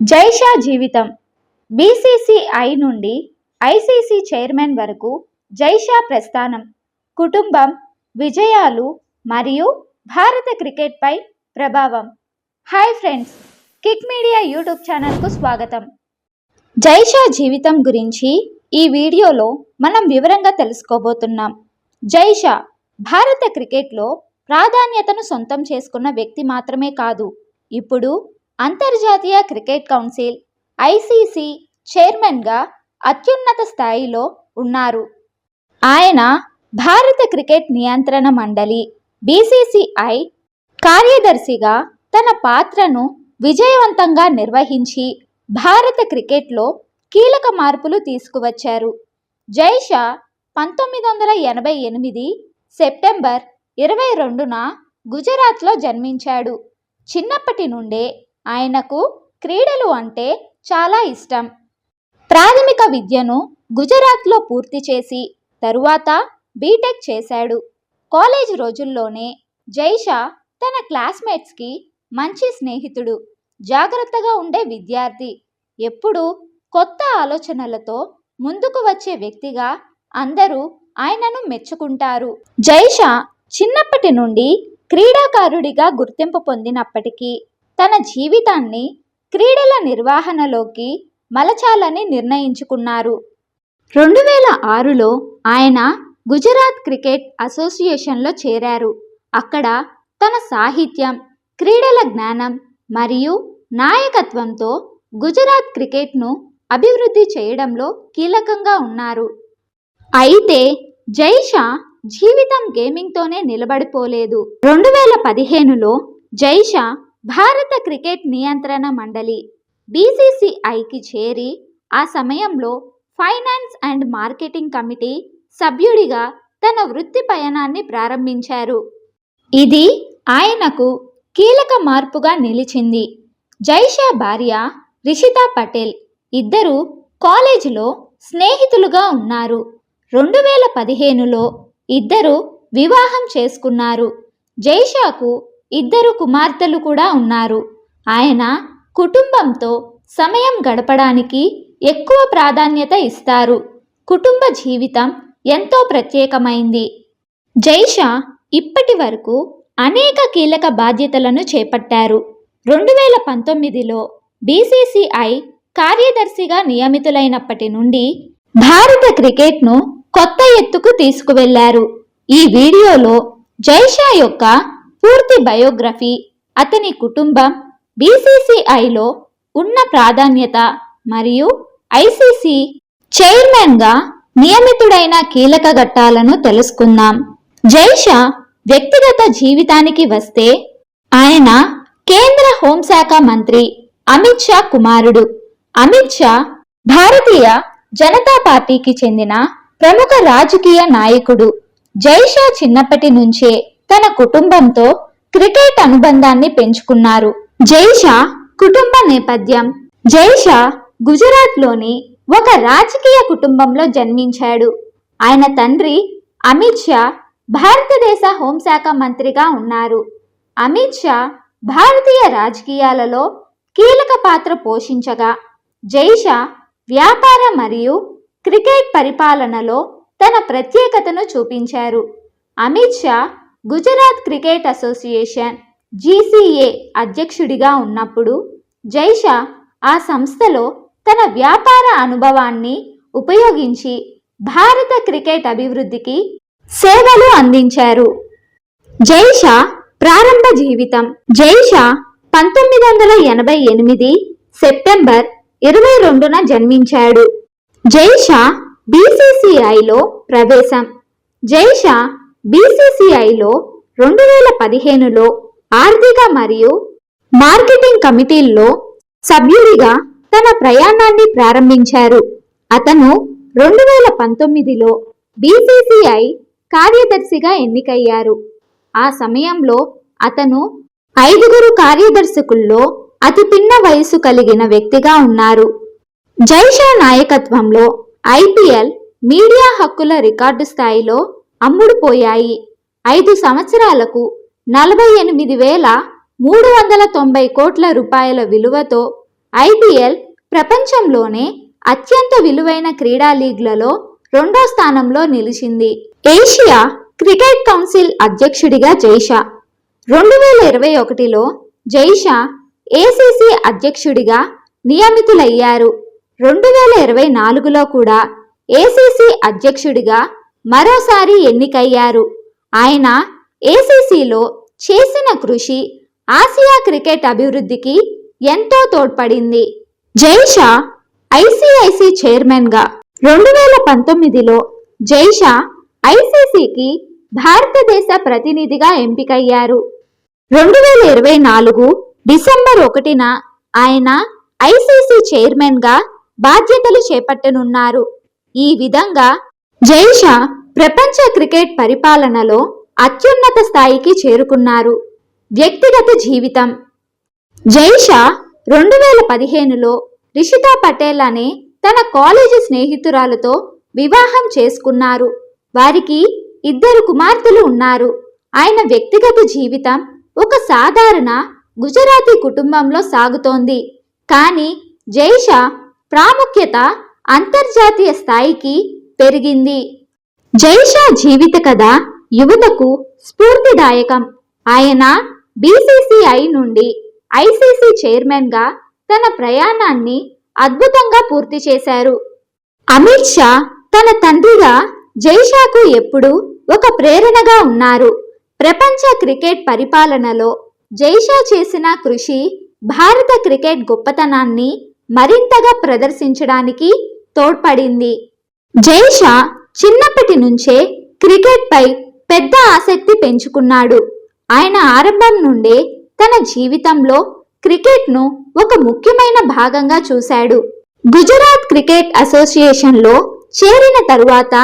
జైషా జీవితం. బీసీసీఐ నుండి ICC chairman వరకు జైషా ప్రస్థానం. కుటుంబం విజయాలు మరియు భారత క్రికెట్పై ప్రభావం. Hi friends kick media YouTube ఛానల్కు స్వాగతం. జైషా జీవితం గురించి ఈ వీడియోలో మనం వివరంగా తెలుసుకోబోతున్నాం. జైషా భారత క్రికెట్లో ప్రాధాన్యతను సొంతం చేసుకున్న వ్యక్తి మాత్రమే కాదు. ఇప్పుడు అంతర్జాతీయ క్రికెట్ కౌన్సిల్ ఐసీసీ చైర్మన్గా అత్యున్నత స్థాయిలో ఉన్నారు. ఆయన భారత క్రికెట్ నియంత్రణ మండలి బీసీసీఐ కార్యదర్శిగా తన పాత్రను విజయవంతంగా నిర్వహించి భారత క్రికెట్లో కీలక మార్పులు తీసుకువచ్చారు. జైషా పంతొమ్మిది వందల ఎనభై ఎనిమిది సెప్టెంబర్ ఇరవై రెండున గుజరాత్లో జన్మించాడు. చిన్నప్పటి నుండే ఆయనకు క్రీడలు అంటే చాలా ఇష్టం. ప్రాథమిక విద్యను గుజరాత్లో పూర్తి చేసి తరువాత బీటెక్ చేశాడు. కాలేజ్ రోజుల్లోనే జైషా తన క్లాస్మేట్స్కి మంచి స్నేహితుడు జాగ్రత్తగా ఉండే విద్యార్థి. ఎప్పుడూ కొత్త ఆలోచనలతో ముందుకు వచ్చే వ్యక్తిగా అందరూ ఆయనను మెచ్చుకుంటారు. జైషా చిన్నప్పటి నుండి క్రీడాకారుడిగా గుర్తింపు పొందినప్పటికీ తన జీవితాన్ని క్రీడల నిర్వహణలోకి మలచాలని నిర్ణయించుకున్నారు. రెండు వేల ఆరులో ఆయన గుజరాత్ క్రికెట్ అసోసియేషన్లో చేరారు. అక్కడ తన సాహిత్యం క్రీడల జ్ఞానం మరియు నాయకత్వంతో గుజరాత్ క్రికెట్ను అభివృద్ధి చేయడంలో కీలకంగా ఉన్నారు. అయితే జైషా జీవితం గేమింగ్తోనే నిలబడిపోలేదు. రెండు వేల పదిహేనులో జైషా భారత క్రికెట్ నియంత్రణ మండలి బీసీసీఐకి చేరి ఆ సమయంలో ఫైనాన్స్ అండ్ మార్కెటింగ్ కమిటీ సభ్యుడిగా తన వృత్తి పయనాన్ని ప్రారంభించారు. ఇది ఆయనకు కీలక మార్పుగా నిలిచింది. జైషా భార్య రిషితా పటేల్ ఇద్దరు కాలేజీలో స్నేహితులుగా ఉన్నారు. రెండు వేల పదిహేనులో ఇద్దరు వివాహం చేసుకున్నారు. జైషాకు ఇద్దరు కుమార్తెలు కూడా ఉన్నారు. ఆయన కుటుంబంతో సమయం గడపడానికి ఎక్కువ ప్రాధాన్యత ఇస్తారు. కుటుంబ జీవితం ఎంతో ప్రత్యేకమైంది. జైషా ఇప్పటి వరకు అనేక కీలక బాధ్యతలను చేపట్టారు. రెండు వేల పంతొమ్మిదిలో బీసీసీఐ కార్యదర్శిగా నియమితులైనప్పటి నుండి భారత క్రికెట్ను కొత్త ఎత్తుకు తీసుకువెళ్ళారు. ఈ వీడియోలో జైషా యొక్క పూర్తి బయోగ్రఫీ అతని కుటుంబం బీసీసీఐలో ఉన్న ప్రాధాన్యత మరియు ఐసీసీ చైర్మన్గా నియమితుడైన కీలక ఘట్టాలను తెలుసుకుందాం. జైషా వ్యక్తిగత జీవితానికి వస్తే ఆయన కేంద్ర హోంశాఖ మంత్రి అమిత్ షా కుమారుడు. అమిత్ షా భారతీయ జనతా పార్టీకి చెందిన ప్రముఖ రాజకీయ నాయకుడు. జైషా చిన్నప్పటి నుంచే తన కుటుంబంతో క్రికెట్ అనుబంధాన్ని పెంచుకున్నారు. జైషా కుటుంబ నేపథ్యం. జైషా గుజరాత్లోని ఒక రాజకీయ కుటుంబంలో జన్మించాడు. ఆయన తండ్రి అమిత్ షా భారతదేశ హోంశాఖ మంత్రిగా ఉన్నారు. అమిత్ షా భారతీయ రాజకీయాలలో కీలక పాత్ర పోషించగా జైషా వ్యాపార మరియు క్రికెట్ పరిపాలనలో తన ప్రత్యేకతను చూపించారు. Amit Shah Gujarat cricket association GCA అధ్యక్షుడిగా ఉన్నప్పుడు జైషా ఆ సంస్థలో తన వ్యాపార అనుభవాన్ని ఉపయోగించి భారత క్రికెట్ అభివృద్ధికి సేవలు అందించారు. జైషా ప్రారంభ జీవితం జైషా పంతొమ్మిది వందల ఎనభై ఎనిమిది సెప్టెంబర్ ఇరవై రెండున జన్మించాడు. జైషా బీసీసీఐలో ప్రవేశం. జైషా బీసీసీఐలో రెండు వేల పదిహేనులో ఆర్థిక మరియు మార్కెటింగ్ కమిటీల్లో సభ్యుడిగా తన ప్రయాణాన్ని ప్రారంభించారు. అతను రెండు వేల పంతొమ్మిదిలో బీసీసీఐ కార్యదర్శిగా ఎన్నికయ్యారు. ఆ సమయంలో అతను ఐదుగురు కార్యదర్శకుల్లో అతి పిన్న వయసు కలిగిన వ్యక్తిగా ఉన్నారు. జైషా నాయకత్వంలో ఐపీఎల్ మీడియా హక్కుల రికార్డు స్థాయిలో అమ్ముడుపోయాయి ఐదు సంవత్సరాలకు నలభై ఎనిమిది వేల మూడు వందల తొంభై కోట్ల రూపాయల విలువతో ఐపీఎల్ ప్రపంచంలోనే అత్యంత విలువైన క్రీడా లీగ్లలో రెండో స్థానంలో నిలిచింది. ఏషియా క్రికెట్ కౌన్సిల్ అధ్యక్షుడిగా జైషా. రెండు వేల ఇరవై ఒకటిలో జైషా ఏసీసీ అధ్యక్షుడిగా నియమితులయ్యారు. రెండు వేల ఇరవై నాలుగులో కూడా ఏసీసీ అధ్యక్షుడిగా మరోసారి ఎన్నికయ్యారు. ఆయన ఏసీసీలో చేసిన కృషి ఆసియా క్రికెట్ అభివృద్ధికి ఎంతో తోడ్పడింది. జైషా ఐసీఐసీ చైర్మన్గా రెండు వేల పంతొమ్మిదిలో జైషా ఐసీసీకి భారతదేశ ప్రతినిధిగా ఎంపికయ్యారు. రెండు వేల ఇరవై నాలుగు డిసెంబర్ ఒకటిన ఆయన ఐసీసీ చైర్మన్గా బాధ్యతలు చేపట్టనున్నారు. ఈ విధంగా జైషా ప్రపంచ క్రికెట్ పరిపాలనలో అత్యున్నత స్థాయికి చేరుకున్నారు. వ్యక్తిగత జీవితం. జైషా రెండు వేల పదిహేనులో రిషితా పటేల్ అనే తన కాలేజీ స్నేహితురాలతో వివాహం చేసుకున్నారు. వారికి ఇద్దరు కుమార్తెలు ఉన్నారు. ఆయన వ్యక్తిగత జీవితం ఒక సాధారణ గుజరాతీ కుటుంబంలో సాగుతోంది. కానీ జైషా ప్రాముఖ్యత అంతర్జాతీయ స్థాయికి పెరిగింది. జైషా జీవిత కథ యువతకు స్ఫూర్తిదాయకం. ఆయన బీసీసీఐ నుండి ఐసీసీ చైర్మన్గా తన ప్రయాణాన్ని అద్భుతంగా పూర్తి చేశారు. అమిత్ షా తన తండ్రిగా జైషాకు ఎప్పుడూ ఒక ప్రేరణగా ఉన్నారు. ప్రపంచ క్రికెట్ పరిపాలనలో జైషా చేసిన కృషి భారత క్రికెట్ గొప్పతనాన్ని మరింతగా ప్రదర్శించడానికి తోడ్పడింది. జైషా చిన్నప్పటి నుంచే క్రికెట్పై పెద్ద ఆసక్తి పెంచుకున్నాడు. ఆయన ఆరంభం నుండే తన జీవితంలో క్రికెట్ను ఒక ముఖ్యమైన భాగంగా చూశాడు. గుజరాత్ క్రికెట్ అసోసియేషన్లో చేరిన తరువాత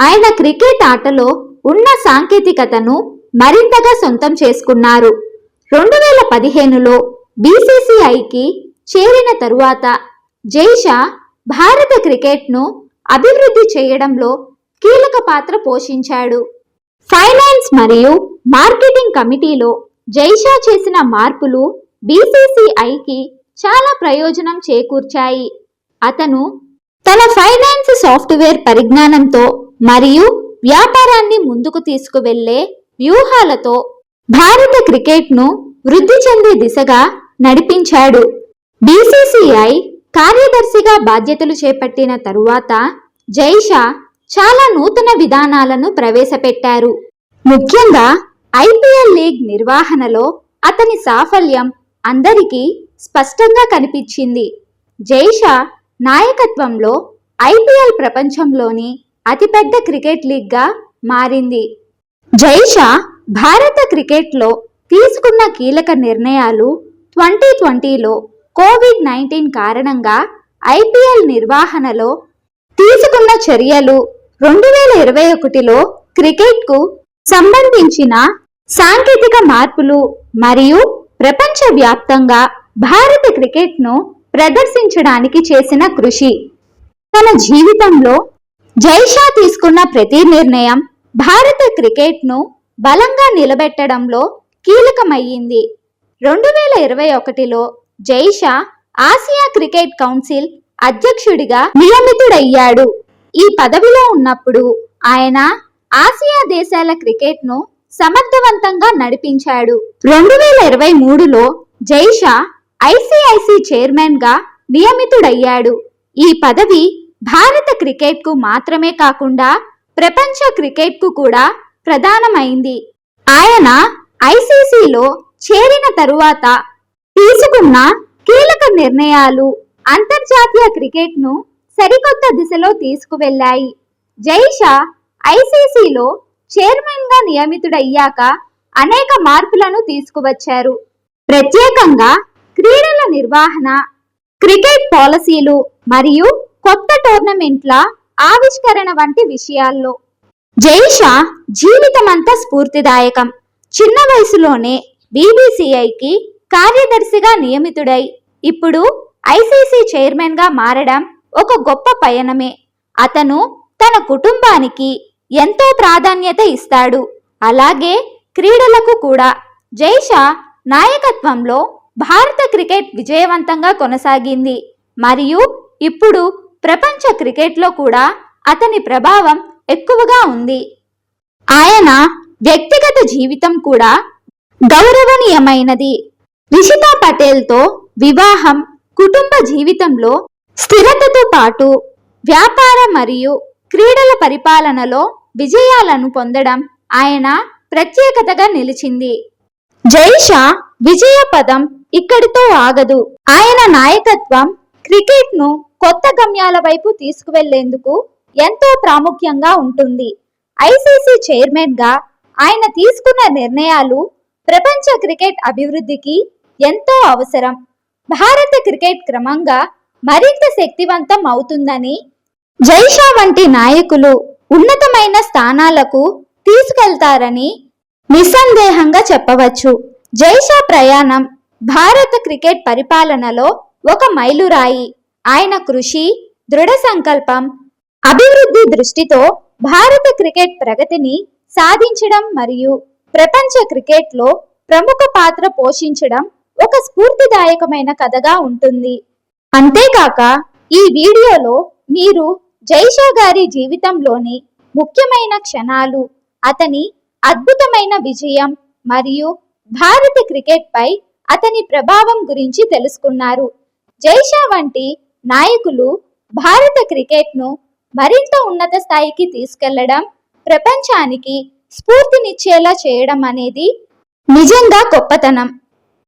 ఆయన క్రికెట్ ఆటలో ఉన్న సాంకేతికతను మరింతగా సొంతం చేసుకున్నారు. రెండు వేల పదిహేనులో బీసీసీఐకి చేరిన తరువాత జైషా భారత క్రికెట్ను అభివృద్ధి చేయడంలో కీలక పాత్ర పోషించాడు. ఫైనాన్స్ మరియు మార్కెటింగ్ కమిటీలో జైషా చేసిన మార్పులు బీసీసీఐకి చాలా ప్రయోజనం చేకూర్చాయి. అతను తన ఫైనాన్స్ సాఫ్ట్వేర్ పరిజ్ఞానంతో మరియు వ్యాపారాన్ని ముందుకు తీసుకువెళ్ళే వ్యూహాలతో భారత క్రికెట్ను వృద్ధి చెందే దిశగా నడిపించాడు. బీసీసీఐ కార్యదర్శిగా బాధ్యతలు చేపట్టిన తరువాత జైషా చాలా నూతన విధానాలను ప్రవేశపెట్టారు. ముఖ్యంగా ఐపీఎల్ లీగ్ నిర్వహణలో అతని సాఫల్యం అందరికీ స్పష్టంగా కనిపించింది. జైషా నాయకత్వంలో ఐపీఎల్ ప్రపంచంలోని అతిపెద్ద క్రికెట్ లీగ్గా మారింది. జైషా భారత క్రికెట్లో తీసుకున్న కీలక నిర్ణయాలు ట్వంటీ ట్వంటీలో కోవిడ్ నైన్టీన్ కారణంగా ఐపీఎల్ నిర్వహణలో తీసుకున్న చర్యలు రెండు వేల ఇరవై ఒకటిలో క్రికెట్కు సంబంధించిన సాంకేతిక మార్పులు మరియు ప్రపంచవ్యాప్తంగా భారత క్రికెట్ను ప్రదర్శించడానికి చేసిన కృషి. తన జీవితంలో జైషా తీసుకున్న ప్రతి నిర్ణయం భారత క్రికెట్ను బలంగా నిలబెట్టడంలో కీలకమయ్యింది. రెండు వేల ఇరవై ఒకటిలో జైషా ఆసియా క్రికెట్ కౌన్సిల్ అధ్యక్షుడిగా నియమితుడయ్యాడు. ఈ పదవిలో ఉన్నప్పుడు ఆయన ఆసియా దేశాల క్రికెట్ను సమర్థవంతంగా నడిపించాడు. రెండు వేల ఇరవై మూడులో జైషా ఐసిఐసి చైర్మన్గా నియమితుడయ్యాడు. ఈ పదవి భారత క్రికెట్కు మాత్రమే కాకుండా ప్రపంచ క్రికెట్కు కూడా ప్రధానమైంది. ఆయన ఐసీసీలో చేరిన తరువాత తీసుకున్న కీలక నిర్ణయాలు అంతర్జాతీయ క్రికెట్ను సరికొత్త దిశలో తీసుకువెళ్ళాయి జైషా ఐసీసీలో చైర్మన్గా నియమితుడయ్యాక అనేక మార్పులను తీసుకువచ్చారు. ప్రత్యేకంగా క్రీడల నిర్వహణ క్రికెట్ పాలసీలు మరియు కొత్త టోర్నమెంట్ల ఆవిష్కరణ వంటి విషయాల్లో. జైషా జీవితమంతా స్ఫూర్తిదాయకం. చిన్న వయసులోనే బీబీసీఐకి కార్యదర్శిగా నియమితుడై ఇప్పుడు ఐసీసీ చైర్మన్గా మారడం ఒక గొప్ప పయనమే. అతను తన కుటుంబానికి ఎంతో ప్రాధాన్యత ఇస్తాడు. అలాగే క్రీడలకు కూడా. జైషా నాయకత్వంలో భారత క్రికెట్ విజయవంతంగా కొనసాగింది. మరియు ఇప్పుడు ప్రపంచ క్రికెట్లో కూడా అతని ప్రభావం ఎక్కువగా ఉంది. ఆయన వ్యక్తిగత జీవితం కూడా గౌరవనీయమైనది. రిషితా పటేల్తో వివాహం కుటుంబ జీవితంలో స్థిరతతో పాటు వ్యాపార మరియు క్రీడల పరిపాలనలో విజయాలను పొందడం ఆయన ప్రత్యేకతగా నిలిచింది. జైషా విజయ పదం ఇక్కడితో ఆగదు. ఆయన నాయకత్వం క్రికెట్ను కొత్త గమ్యాల వైపు తీసుకువెళ్ళేందుకు ఎంతో ప్రాముఖ్యంగా ఉంటుంది. ఐసీసీ చైర్మన్గా ఆయన తీసుకున్న నిర్ణయాలు ప్రపంచ క్రికెట్ అభివృద్ధికి ఎంతో అవసరం. భారత క్రికెట్ క్రమంగా మరింత శక్తివంతం అవుతుందని జైషా వంటి నాయకులు ఉన్నతమైన స్థానాలకు తీసుకెళ్తారని నిస్సందేహంగా చెప్పవచ్చు. జైషా ప్రయాణం భారత క్రికెట్ పరిపాలనలో ఒక మైలురాయి. ఆయన కృషి దృఢ సంకల్పం అభివృద్ధి దృష్టితో భారత క్రికెట్ ప్రగతిని సాధించడం మరియు ప్రపంచ క్రికెట్లో ప్రముఖ పాత్ర పోషించడం ఒక స్ఫూర్తిదాయకమైన కథగా ఉంటుంది. అంతేకాక ఈ వీడియోలో మీరు జైషా గారి జీవితంలోని ముఖ్యమైన క్షణాలు అతని అద్భుతమైన విజయం మరియు భారత క్రికెట్పై అతని ప్రభావం గురించి తెలుసుకున్నారు. జైషా వంటి నాయకులు భారత క్రికెట్ను మరింత ఉన్నత స్థాయికి తీసుకెళ్ళడం ప్రపంచానికి స్ఫూర్తినిచ్చేలా చేయడం అనేది నిజంగా గొప్పతనం.